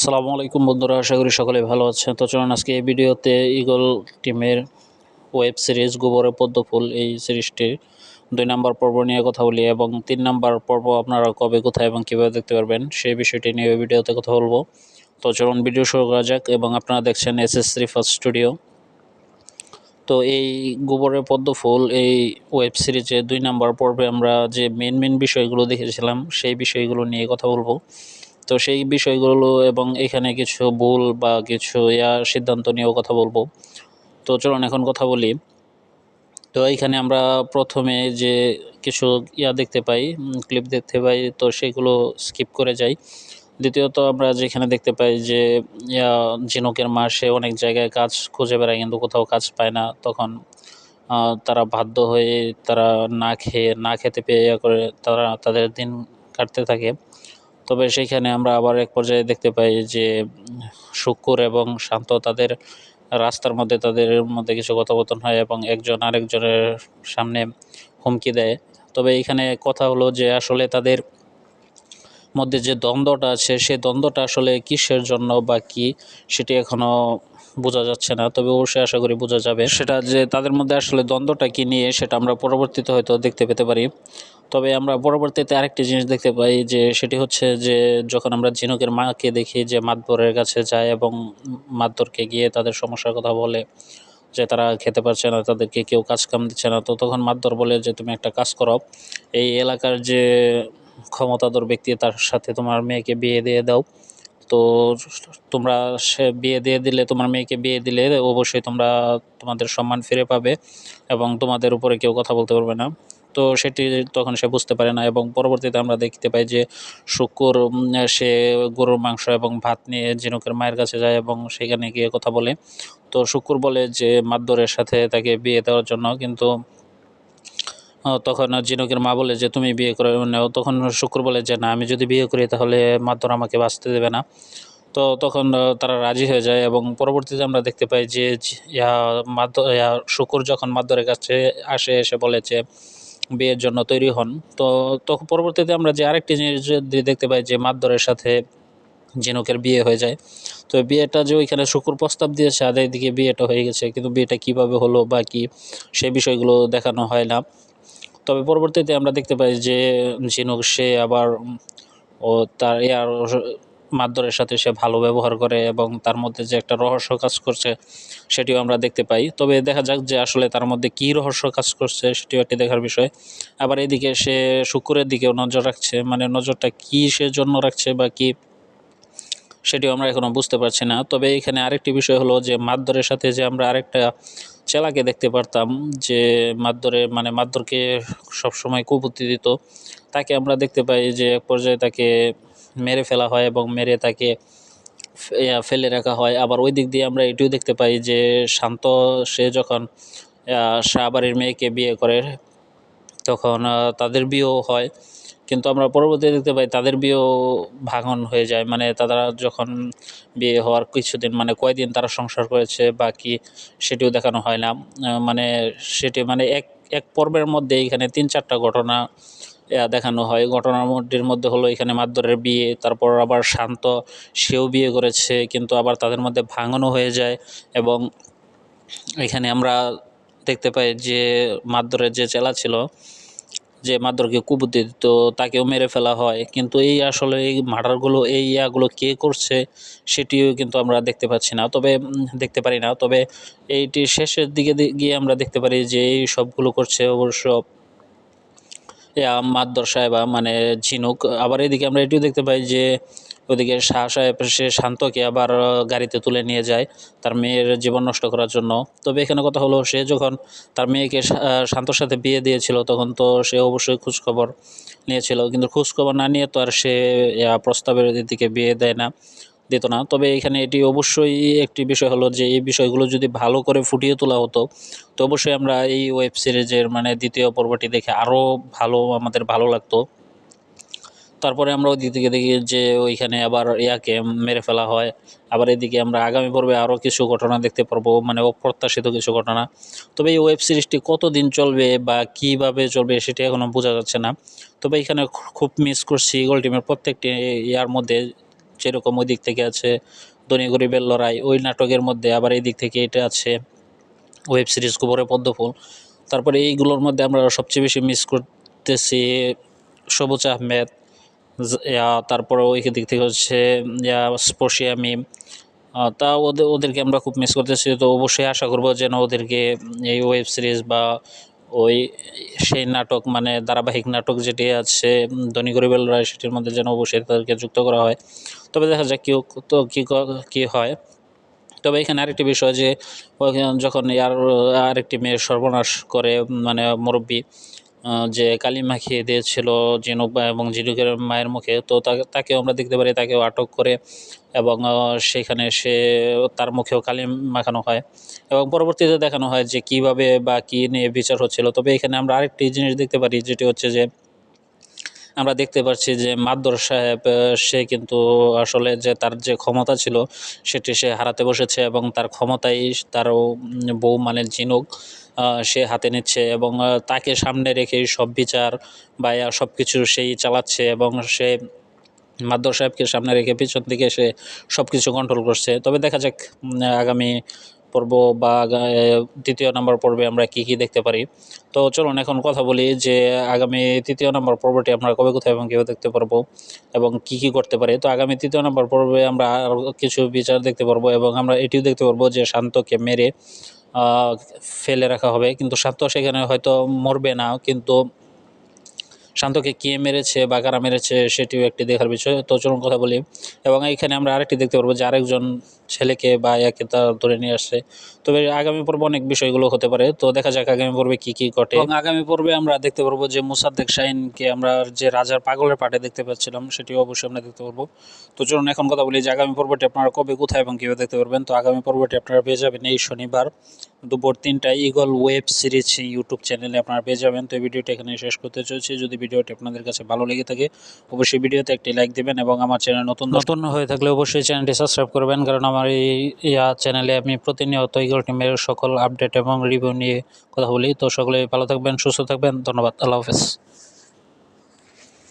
সালামু আলাইকুম বন্ধুরা, আশা করি সকলে ভালো আছেন। তো চলুন আজকে এই ভিডিওতে ইগল টিমের ওয়েব সিরিজ গোবরে পদ্মফুল এই সিরিজটির দুই নাম্বার পর্ব নিয়ে কথা বলি এবং তিন নাম্বার পর্ব আপনারা কবে, কোথায় এবং কীভাবে দেখতে পারবেন সেই বিষয়টি নিয়ে এই ভিডিওতে কথা বলব। তো চলুন ভিডিও শুরু করা যাক এবং আপনারা দেখছেন এস এস ফার্স্ট স্টুডিও তো এই গোবরের পদ্মফুল এই ওয়েব সিরিজে দুই নাম্বার পর্বে আমরা যে মেন মেন বিষয়গুলো দেখেছিলাম সেই বিষয়গুলো নিয়ে কথা বলব। তো সেই বিষয়গুলো এবং এখানে কিছু ভুল বা কিছু ইয়া সিদ্ধান্ত নিয়েও কথা বলব। তো চলুন এখন কথা বলি। তো এইখানে আমরা প্রথমে যে কিছু ইয়া দেখতে পাই ক্লিপ দেখতে পাই, তো সেগুলো স্কিপ করে যাই। দ্বিতীয়ত আমরা যেখানে দেখতে পাই যে, ইয়া, ঝিনুকের মাসে অনেক জায়গায় কাজ খুঁজে বেড়ায় কিন্তু কোথাও কাজ পায় না। তখন তারা বাধ্য হয়ে তারা না খেয়ে, না খেতে পেয়ে করে তারা তাদের দিন কাটতে থাকে। তবে সেইখানে আমরা আবার এক পর্যায়ে দেখতে পাই যে শুক্কুর এবং শান্ত তাদের রাস্তার মধ্যে তাদের মধ্যে কিছু কথোপকথন হয় এবং একজন আরেকজনের সামনে হুমকি দেয়। তবে এখানে কথা হলো যে আসলে তাদের মধ্যে যে দ্বন্দ্বটা আছে সেই দ্বন্দ্বটা আসলে কিসের জন্য বা কি, সেটি এখনও বোঝা যাচ্ছে না, তবে অবশ্যই আশা করি বোঝা যাবে। সেটা যে তাদের মধ্যে আসলে দ্বন্দ্বটা কি নিয়ে, সেটা আমরা পরবর্তীতে হয়তো দেখতে পেতে পারি। তবে আমরা পরবর্তীতে আরেকটি জিনিস দেখতে পাই যে, সেটি হচ্ছে যে, যখন আমরা ঝিনুকের মাকে দেখি যে মাতবরের কাছে যায় এবং মাতবরকে গিয়ে তাদের সমস্যার কথা বলে যে তারা খেতে পারছে না, তাদেরকে কেউ কাজ কাম দিচ্ছে না, তো তখন মাতবর বলে যে, তুমি একটা কাজ করো, এই এলাকার যে ক্ষমতাধর ব্যক্তি, তার সাথে তোমার মেয়েকে বিয়ে দিয়ে দাও। তো তোমরা সে বিয়ে দিয়ে দিলে, তোমার মেয়েকে বিয়ে দিলে, অবশ্যই তোমরা তোমাদের সম্মান ফিরে পাবে এবং তোমাদের উপরে কেউ কথা বলতে পারবে না। তো সেটি তখন সে বুঝতে পারে না এবং পরবর্তীতে আমরা দেখতে পাই যে শুকুর সে গরুর মাংস এবং ভাত নিয়ে ঝিনুকের মায়ের কাছে যায় এবং সেখানে গিয়ে কথা বলে। তো শুকুর বলে যে, মাদ্দরের সাথে তাকে বিয়ে দেওয়ার জন্য। কিন্তু তখন ঝিনুকের মা বলে যে, তুমি বিয়ে করে তখন শুক্র বলে যে, না, আমি যদি বিয়ে করি তাহলে মাদ্দর আমাকে বাঁচতে দেবে না। তো তখন তারা রাজি হয়ে যায় এবং পরবর্তীতে আমরা দেখতে পাই যে, ইয়া মাদ্দ ইয়া শুকুর যখন মাদ্দরের কাছে আসে, এসে বলে যে, বিয়ের জন্য তৈরি হন। তো তখন পরবর্তীতে আমরা যে আরেকটি জিনিস দেখতে পাই যে, মাদ্দরের সাথে ঝিনুকের বিয়ে হয়ে যায়। তো বিয়েটা যে ওইখানে শুকুর প্রস্তাব দিয়েছে, আদায় দিকে বিয়েটা হয়ে গেছে। কিন্তু বিয়েটা কীভাবে হলো বা কি সেই বিষয়গুলো দেখানো হয় না। তবে পরবর্তীতে আমরা দেখতে পাই যে ঝিনুক সে আবার ও তার ইয়ার মাদ্দরের সাথে সে ভালো ব্যবহার করে এবং তার মধ্যে যে একটা রহস্য কাজ করছে, সেটিও আমরা দেখতে পাই। তবে দেখা যাক যে আসলে তার মধ্যে কী রহস্য কাজ করছে, সেটিও একটি দেখার বিষয়। আবার এদিকে সে শুকুরের দিকেও নজর রাখছে মানে নজরটা কী সে জন্য রাখছে বা কি, সেটিও আমরা এখনও বুঝতে পারছি না। তবে এখানে আরেকটি বিষয় হলো যে, মাদ্দরের সাথে যে আমরা আরেকটা চেলাকে দেখতে পারতাম যে মাদ্দরে মানে মাদ্দরকে সবসময় কুপতি দিত। তাকে আমরা দেখতে পাই যে এক পর্যায়ে তাকে মেরে ফেলা হয় এবং মেরে তাকে ফেলে রাখা হয়। আবার ওই দিক দিয়ে আমরা এটিও দেখতে পাই যে শান্ত, সে যখন শাহবাড়ির মেয়েকে বিয়ে করে তখন তাদের বিয়েও হয়। কিন্তু আমরা পরবর্তীতে দেখতে পাই তাদের বিয়েও ভাঙন হয়ে যায়। মানে তারা যখন বিয়ে হওয়ার কিছুদিন মানে কয়দিন তারা সংসার করেছে বা কি সেটিও দেখানো হয় না। মানে সেটি মানে এক এক পর্বের মধ্যে এখানে তিন, চারটা ঘটনা দেখানো হয়। ঘটনার মধ্যের মধ্যে হলো এখানে মাদ্দরের বিয়ে, তারপর আবার শান্ত, সেও বিয়ে করেছে, কিন্তু আবার তাদের মধ্যে ভাঙনও হয়ে যায়। এবং এখানে আমরা দেখতে পাই যে মাদ্দরের যে চেলা ছিল, যে মাদ্দরকে কুবুদ্ধি দিত তাকেও মেরে ফেলা হয়। কিন্তু এই আসলে এই মার্ডারগুলো, এই ইয়াগুলো কে করছে সেটিও কিন্তু আমরা দেখতে পাচ্ছি না। তবে দেখতে পারি না। তবে এইটি শেষের দিকে গিয়ে আমরা দেখতে পারি যে এই সবগুলো করছে অবশ্য, ইয়া মাদ্দর সাহেবা মানে ঝিনুক। আবার এদিকে আমরা এটিও দেখতে পাই যে ওদিকে শাহ সাহেব সে শান্তকে আবার গাড়িতে তুলে নিয়ে যায় তার মেয়ের জীবন নষ্ট করার জন্য। তবে এখানে কথা হলো, সে যখন তার মেয়েকে শান্তর সাথে বিয়ে দিয়েছিল তখন তো সে অবশ্যই খোঁজখবর নিয়েছিল। কিন্তু খোঁজখবর না নিয়ে তো আর সে প্রস্তাবের দিকে বিয়ে দেয় না, দিত না। তবে এখানে এটি অবশ্যই একটি বিষয় হলো যে, এই বিষয়গুলো যদি ভালো করে ফুটিয়ে তোলা হতো, তো অবশ্যই আমরা এই ওয়েব সিরিজের মানে দ্বিতীয় পর্বটি দেখে আরও ভালো, আমাদের ভালো লাগতো। তারপরে আমরা ওই দিক দেখি যে ওইখানে আবার ইয়াকে মেরে ফেলা হয়। আবার এদিকে আমরা আগামী পর্বে আরও কিছু ঘটনা দেখতে পারব মানে অপ্রত্যাশিত কিছু ঘটনা। তবে এই ওয়েব সিরিজটি কতদিন চলবে বা কীভাবে চলবে সেটি এখনও বোঝা যাচ্ছে না। তবে এখানে খুব মিস করছি ইগল টিমের প্রত্যেকটি ইয়ার মধ্যে যেরকম ওই দিক থেকে আছে ধনী গরিবের লড়াই, ওই নাটকের মধ্যে আবার এই দিক থেকে এটা আছে ওয়েব সিরিজ গোবরে পদ্মফুল তারপরে এইগুলোর মধ্যে আমরা সবচেয়ে বেশি মিস করতেছি সবুজ আহমেদ তারপরে ওই দিক থেকে হচ্ছে স্পর্শিয়া মিম তা ওদের ওদেরকে আমরা খুব মিস করতেছি। তো অবশ্যই আশা করব যেন ওদেরকে এই ওয়েব সিরিজ বা ওই সেই নাটক মানে ধারাবাহিক নাটক যেটি আছে, ধনী গরিবের লড়াই, সেটির মধ্যে যেন অবশ্যই তাদেরকে যুক্ত করা হয়। তবে দেখা যাক কেউ তো কী ক- হয়। তবে এখানে আরেকটি বিষয় যে যখন আর আরেকটি মেয়ের সর্বনাশ করে মানে মুরব্বী যে কালি মাখিয়ে দিয়েছিল জিনুক এবং জিনুকের মায়ের মুখে, তো তাকে তাকেও আমরা দেখতে পারি, তাকেও আটক করে এবং সেখানে সে তার মুখেও কালি মাখানো হয়। এবং পরবর্তীতে দেখানো হয় যে কীভাবে বা কী নিয়ে বিচার হচ্ছিল। তবে এখানে আমরা আরেকটি জিনিস দেখতে পারি, যেটি হচ্ছে যে আমরা দেখতে পাচ্ছি যে মাদ্দর সাহেব সে কিন্তু আসলে যে তার যে ক্ষমতা ছিল, সেটি সে হারাতে বসেছে এবং তার ক্ষমতাই তার বউ মানে জিনুক সে হাতে নিচ্ছে এবং তাকে সামনে রেখে সব বিচার বা সব কিছু সেই চালাচ্ছে এবং সে মাদ্দর সাহেবকে সামনে রেখে পিছন দিকে সে সব কিছু কন্ট্রোল করছে। তবে দেখা যাক আগামী পর্ব বা তৃতীয় নম্বর পর্বে আমরা কি কি দেখতে পারি। তো চলুন এখন কথা বলি যে, আগামী তৃতীয় নম্বর পর্বটি আমরা কবে, কোথায় এবং কীভাবে দেখতে পারব এবং কি কি করতে পারি। তো আগামী তৃতীয় নম্বর পর্বে আমরা কিছু বিচার দেখতে পারব এবং আমরা এটিও দেখতে পারব যে, শান্তকে মেরে ফেলে রাখা হবে। কিন্তু শান্ত সেখানে হয়তো মরবে না, কিন্তু শান্তকে কে মেরেছে, বা কারা মেরেছে, সেটিও একটি দেখার বিষয়। তো চলুন কথা বলি। এবং এইখানে আমরা আরেকটি দেখতে পারব যে আরেকজন ছেলেকে বা একে তা ধরে নিয়ে আসছে। তবে আগামী পর্বে অনেক বিষয়গুলো হতে পারে। তো দেখা যাক আগামী পর্বে কি কি ঘটে। এবং আগামী পর্বে আমরা দেখতে পারব যে মুসাদ্দেক শাহিনকে আমরা যে রাজার পাগলের পাটে দেখতে পাচ্ছিলাম, সেটিও অবশ্যই আমরা দেখতে পারব। তো চলুন এখন কথা বলি যে আগামী পর্বটি আপনারা কবে, কোথায় এবং কীভাবে দেখতে পারবেন। তো আগামী পর্বটি আপনারা পেয়ে যাবেন এই শনিবার দুপুর তিনটায় ইগল ওয়েব সিরিজ ইউটিউব চ্যানেলে আপনারা পেয়ে যাবেন। তো এই ভিডিওটি এখানে শেষ করতে চলছি। যদি ভিডিওটি আপনাদের কাছে ভালো লেগে থাকে, অবশ্যই ভিডিওতে একটি লাইক দেবেন এবং আমার চ্যানেল নতুন নতুন হয়ে থাকলে অবশ্যই চ্যানেলটি সাবস্ক্রাইব করবেন, কারণ আমার এই ইয়া চ্যানেলে আমি প্রতিনিয়ত ইগল টিমের সকল আপডেট এবং রিভিউ নিয়ে কথা বলি। তো সকলে ভালো থাকবেন, সুস্থ থাকবেন, ধন্যবাদ, আল্লাহ হাফেজ।